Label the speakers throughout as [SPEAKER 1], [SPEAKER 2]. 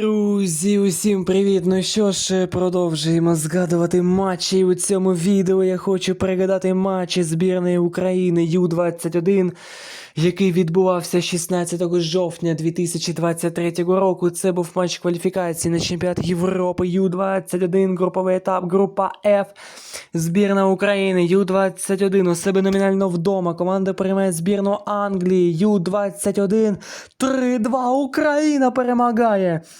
[SPEAKER 1] Друзі, усім привіт! Ну що ж, продовжуємо згадувати матчі. У цьому відео я хочу пригадати матчі збірної України Ю-21, який відбувався 16 жовтня 2023 року. Це був матч кваліфікації на чемпіонат Європи Ю-21, груповий етап, група F. Збірна України Ю-21 у себе номінально вдома. Команда приймає збірну Англії Ю-21. 3-2 Україна перемагає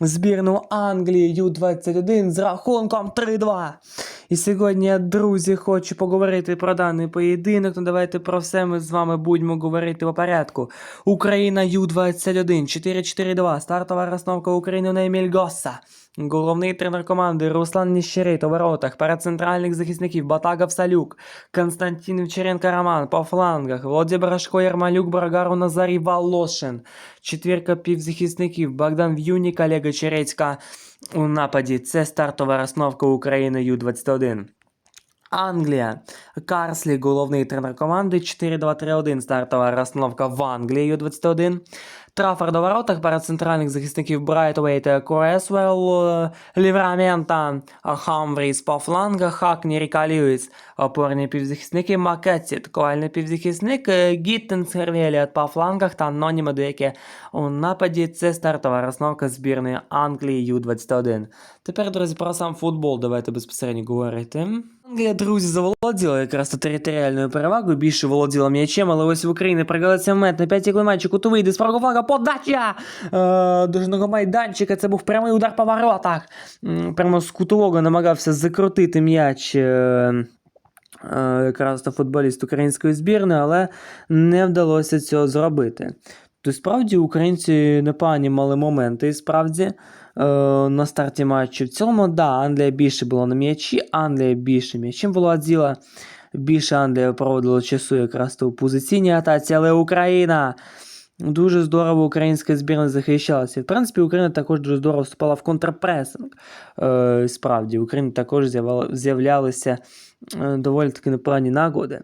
[SPEAKER 1] збірну Англії Ю-21 з рахунком 3-2. І сьогодні, друзі, хочу поговорити про даний поєдинок. Ну давайте про все ми з вами будемо говорити по порядку. Україна Ю-21, 4-4-2. Стартова розстановка України на Еміль Госса. Головний тренер команди Руслан Ніщерит у воротах, перед захисників Батагов Салюк, Константин Вчеренко Роман по флангах, Володя Брашко, Ярмалюк, Брагару, Назарій Волошин. Четвірка півзахисників Богдан В'юнік, Олега Черецька у нападі. Це стартова розновка України Ю-21. Англія. Карслі, головний тренер команди. 4-2-3-1. Стартова розстановка в Англії Ю-21. Траффорд у воротах перед центральних захисників Брайтвей та е, Ліврамента, Хамвріс по флангах, Хакні, Ріка опорні півзахисники Макетсі, атакувальний півзахисник е, Гіттенс, Хервєліат по флангах та Ноні Медуєке у нападі. Це стартова розновка збірної Англії Ю-21. Тепер, друзі, про сам футбол давайте безпосередньо говорити. Англія, друзі, заволоділа якраз то територіальною перевагою, більше володіла м'ячем, але ось в Україні програлися момент на п'ятій климатчі кутовий, де з флага подача е, дожного майданчика. Це був прямий удар по воротах. Прямо з кутового намагався закрутити м'яч. Е, е, якраз то футболіст української збірної, але не вдалося цього зробити. То справді українці непогані мали моменти, і справді на старті матчу. В цілому, да, Англія більше була на м'ячі, Англія більше м'ячем володіла. Більше Англія проводила часу якраз то у позиційній атаці, але Україна. Дуже здорово українська збірна захищалася. В принципі, Україна також дуже здорово вступала в контрпресинг. Е, справді, Україна також з'являлися е, доволі таки непогані нагоди.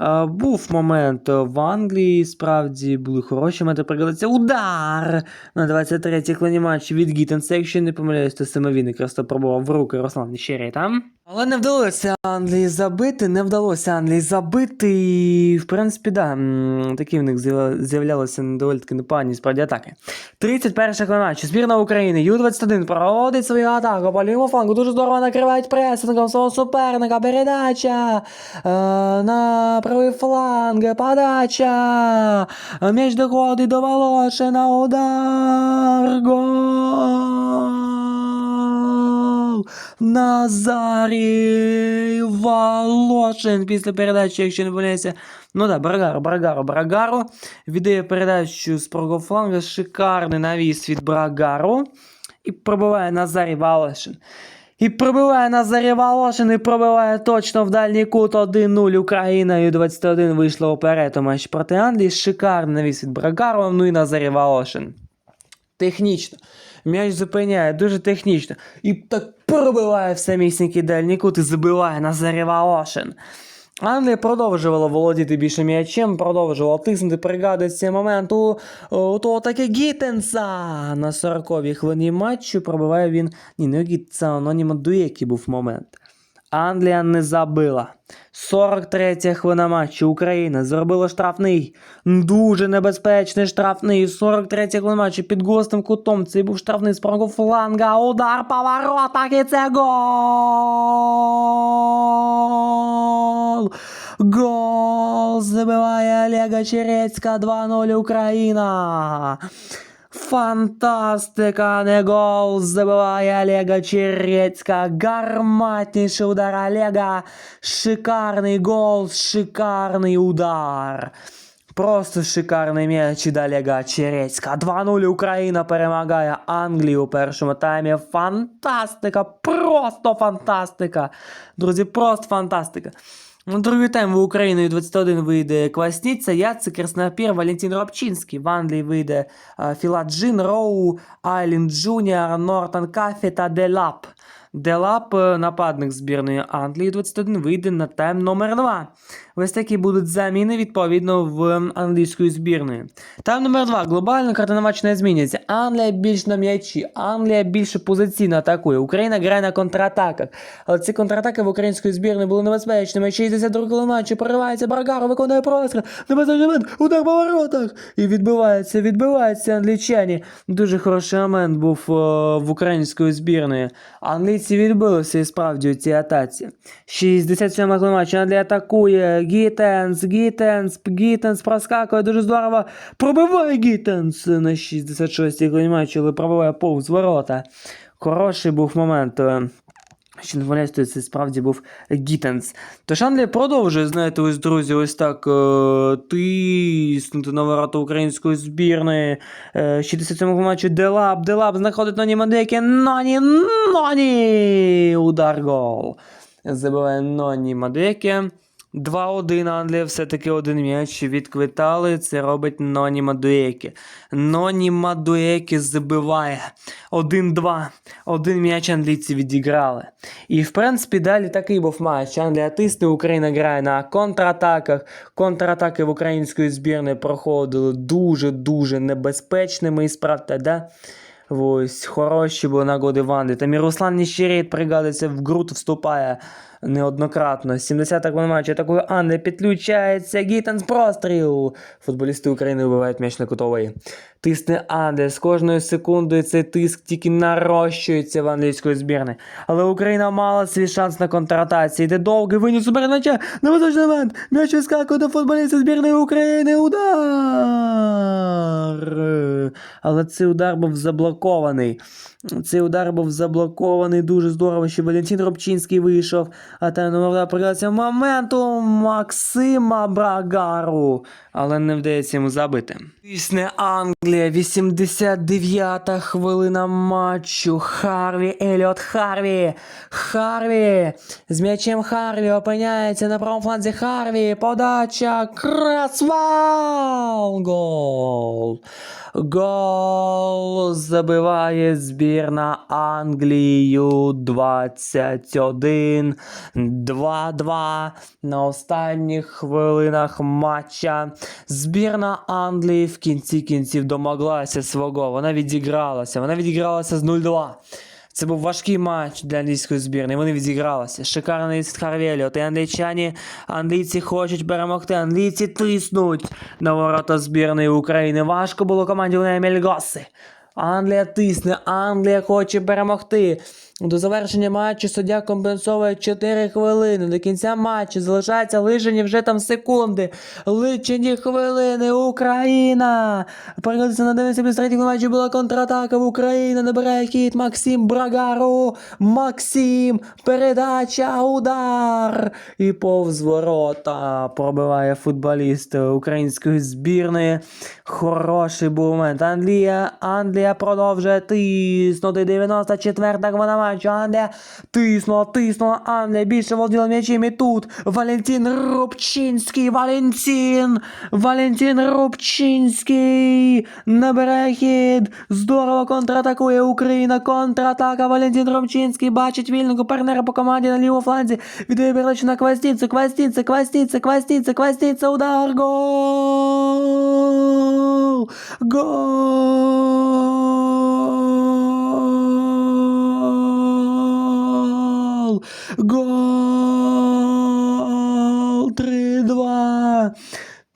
[SPEAKER 1] Е, був момент в Англії, справді були хороші моменти. Пригадується удар на 23-й клані матчі від Гіттенса, якщо не помиляюсь, то саме він якраз то пробував в руки Руслан Щирий там. Але не вдалося Англії забити, не вдалося Англії забити. І, в принципі, да, такі в них з'являлися доволі таки непогані справді атаки. 31 клан матчу. Збірна України Ю-21 проводить свою атаку по лівому флангу. Дуже здорово накривають пресингом свого суперника. Передача е, на правий фланг. Подача. М'яч доходить до Волошина. Удар. Гол. Назарій Волошин після передачі, якщо не помиляюся. Ну да, Брагару, Брагару, Брагару. Віддає передачу з правого фланга. Шикарний навіс від Брагару. І пробиває Назарій Волошин. І пробиває Назарій Волошин і пробиває точно в дальній кут 1-0. Україна Ю-21 вийшла уперед у матч проти Англії. Шикарний навіс від Брагарова, ну і Назарій Волошин. Технічно. М'яч зупиняє, дуже технічно. І так пробиває в самісінький дальній кут і забиває Назарій Волошин. Англія продовжувала володіти більше м'ячем, продовжувала тиснути, пригадується цей момент у, у того таки Гіттенса на 40-й хвилині матчу пробиває він. Ні, не у Гіттенса, а Ноніма Дуєкі був момент. Англія не забила. 43 хвилина матчу. Україна зробила штрафний. Дуже небезпечний штрафний. 43 хвилина матчу під гостим кутом. Це був штрафний з правого фланга. Удар по воротах і це гол. Гол забиває Олега Черецька 2-0 Україна. Фантастика, не гол забиває Олега Черецька. Гарматнейший удар Олега. Шикарний гол, шикарний удар. Просто шикарний м'яч від Олега Черецька. 2-0 Україна перемагає Англію у першому таймі. Фантастика! Просто фантастика! Друзі, просто фантастика. Ну, Другий тайм в Україну 21 вийде Квасніця, Яцик, Краснопір, Валентин Робчинський. В Англії вийде е, Філаджин, Роу, Айлін Джуніор, Нортон Кафі та Делап. Делап, е, нападник збірної Англії 21, вийде на тайм номер 2. Ось такі будуть заміни відповідно в англійської збірної. Там номер два. Глобально картина матчу не змінюється. Англія більш на м'ячі, Англія більше позиційно атакує. Україна грає на контратаках. Але ці контратаки в української збірної були небезпечними. 62 коли матчу проривається Баргаро, виконує простріл. Небезпечний момент, удар по воротах. І відбивається, відбиваються англічані. Дуже хороший момент був е, в української збірної. Англійці відбилися і справді у цій атаці. 67 коли матчу Англія атакує. Гітенс, Гітенс, Гітенс проскакує дуже здорово. Пробиває Гітенс на 66-й коли матчу, але пробиває повз ворота. Хороший був момент. е, Що не помиляюсь, це справді був Гітенс. Тож Англія продовжує, знаєте, ось друзі, ось так е, тиснути на ворота української збірної. Е, 67-му матчі Делап, Делап знаходить Ноні Мадекі. Ноні, Ноні! Удар гол. Забиває Ноні Мадекі. 2-1 Англія все-таки один м'яч відквитали. Це робить Ноні Мадуекі. Ноні Мадуекі забиває 1-2. Один м'яч англійці відіграли. І в принципі далі такий був матч. Англія тисне, Україна грає на контратаках. Контратаки в української збірної проходили дуже-дуже небезпечними і справді, да? Ось, хороші були нагоди в Англії. Там і Руслан Ніщерет пригадується, в ґрут вступає неоднократно. 70-та хвилина матчу атакує Англія, підключається, Гітанс простріл. Футболісти України вибивають м'яч на кутовий. Тисне Англія. З кожною секундою цей тиск тільки нарощується в англійської збірної. Але Україна мала свій шанс на контратаці. Йде довгий виніс. На височний момент. М'яч вискакує до футболіста збірної України. Удар! Але цей удар був заблокований. Цей удар був заблокований дуже здорово, що Валентин Робчинський вийшов. А там номер пригадався моменту Максима Брагару. Але не вдається йому забити. Тисне Англія, 89-та хвилина матчу. Харві, Еліот Харві. Харві. З м'ячем Харві опиняється на правому фланзі Харві. Подача. Красвал. Гол. Гол забиває збірна Англію 21 2-2 на останніх хвилинах матча. Збірна Англії в кінці кінців домоглася свого. Вона відігралася. Вона відігралася з 0-2. Це був важкий матч для англійської збірної. Вони відігралися. Шикарний від Харвелі. От і англійчані, англійці хочуть перемогти. Англійці тиснуть на ворота збірної України. Важко було команді Унея Мельгоси. Англія тисне, Англія хоче перемогти. До завершення матчу суддя компенсовує 4 хвилини. До кінця матчу залишаються лишені вже там секунди. Личені хвилини. Україна! Переходиться на 93 матчі була контратака Україна. Набирає хід Максим Брагару. Максим. Передача. Удар. І повз ворота пробиває футболіст української збірної. Хороший був момент. Англія, Англія продовжує тиснути. 94-та хвилина матчу. Англія тиснула, тиснула. Англія більше володіла м'ячем. І тут Валентин Рубчинський. Валентин. Валентин Рубчинський. Набирає хід. Здорово контратакує Україна. Контратака. Валентин Рубчинський бачить вільного партнера по команді на лівому фланзі. Віддає передачу на Квастіцу. Квастіця, Квастіця, Квастіця, Квастіця. Удар. Гол. Гол! Гол! 3-2!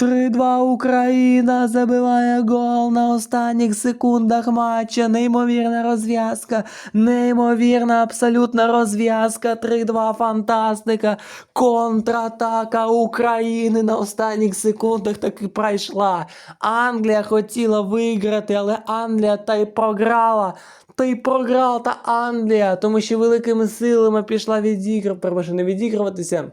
[SPEAKER 1] 3-2 Україна забиває гол на останніх секундах матча. Неймовірна розв'язка. Неймовірна абсолютна розв'язка. 3-2 фантастика. Контратака України на останніх секундах таки пройшла. Англія хотіла виграти, але Англія та й програла. Та й програла Англія, тому що великими силами пішла відігрувати, перепрошую, не відігруватися,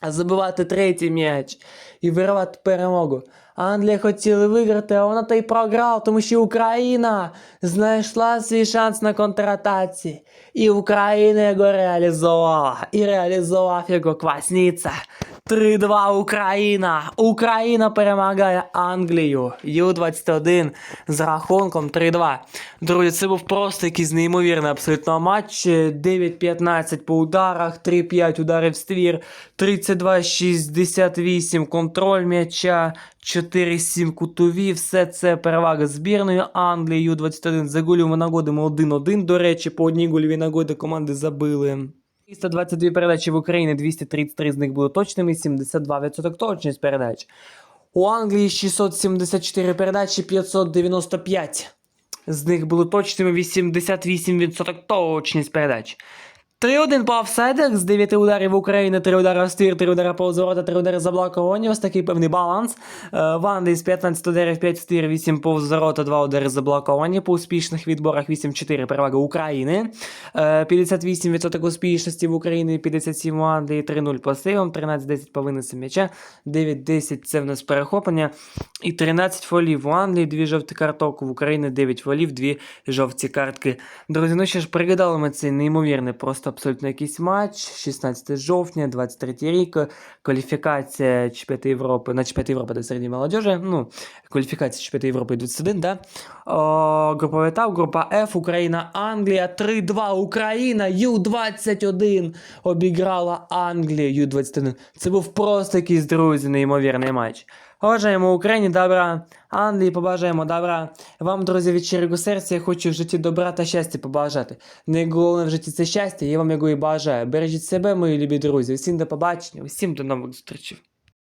[SPEAKER 1] а забивати третій м'яч і виривати перемогу. Англія хотіла виграти, а вона та й програла, тому що Україна знайшла свій шанс на контратаці. І Україна його реалізувала. І реалізував його Квасниця. 3-2 Україна. Україна перемагає Англію. Ю-21 з рахунком 3-2. Друзі, це був просто якийсь неймовірний абсолютно матч. 9-15 по ударах, 3-5 ударів в ствір, 32-68 контроль м'яча, 4-7 кутові. Все це перевага збірної Англії. Ю-21 за голів нагодимо 1-1. До речі, по одній гольовій нагоді команди забили. 322 передачі в Україні, 233 з них були точними, 72% точність передач. У Англії 674 передачі, 595. З них були точними 88% точність передач. 3-1 по офсайдах, з 9 ударів України, 3 удари в ствір, 3 удари повз ворота, 3 удари заблоковані. Ось такий певний баланс. Е, В Англії з 15 ударів 5 в ствір, 8 повз ворота, 2 удари заблоковані. По успішних відборах 8-4 перевага України. Е, 58% успішності в Україні, 57 у Англії, 3-0 по сейвам, 13-10 по винесам м'яча, 9-10 це в нас перехоплення. І 13 фолів у Англії, 2 жовті карток, в Україні 9 фолів, 2 жовті картки. Друзі, ну що ж, пригадали ми цей неймовірний, просто абсолютно якийсь матч. 16 жовтня, 23 рік, кваліфікація Чемпіонату Європи, на Чемпіонат Європи до середньої молодежі, ну, кваліфікація Чемпіонату Європи 21, да? О, груповий етап, група F, Україна, Англія, 3-2, Україна, Ю-21 обіграла Англію, Ю-21. Це був просто якийсь, друзі, неймовірний матч. Бажаємо Україні добра, Англії побажаємо добра. Вам, друзі, від щирого серця я хочу в житті добра та щастя побажати. Найголовніше в житті це щастя, я вам його і бажаю. Бережіть себе, мої любі друзі. Всім до побачення, всім до нових зустрічей.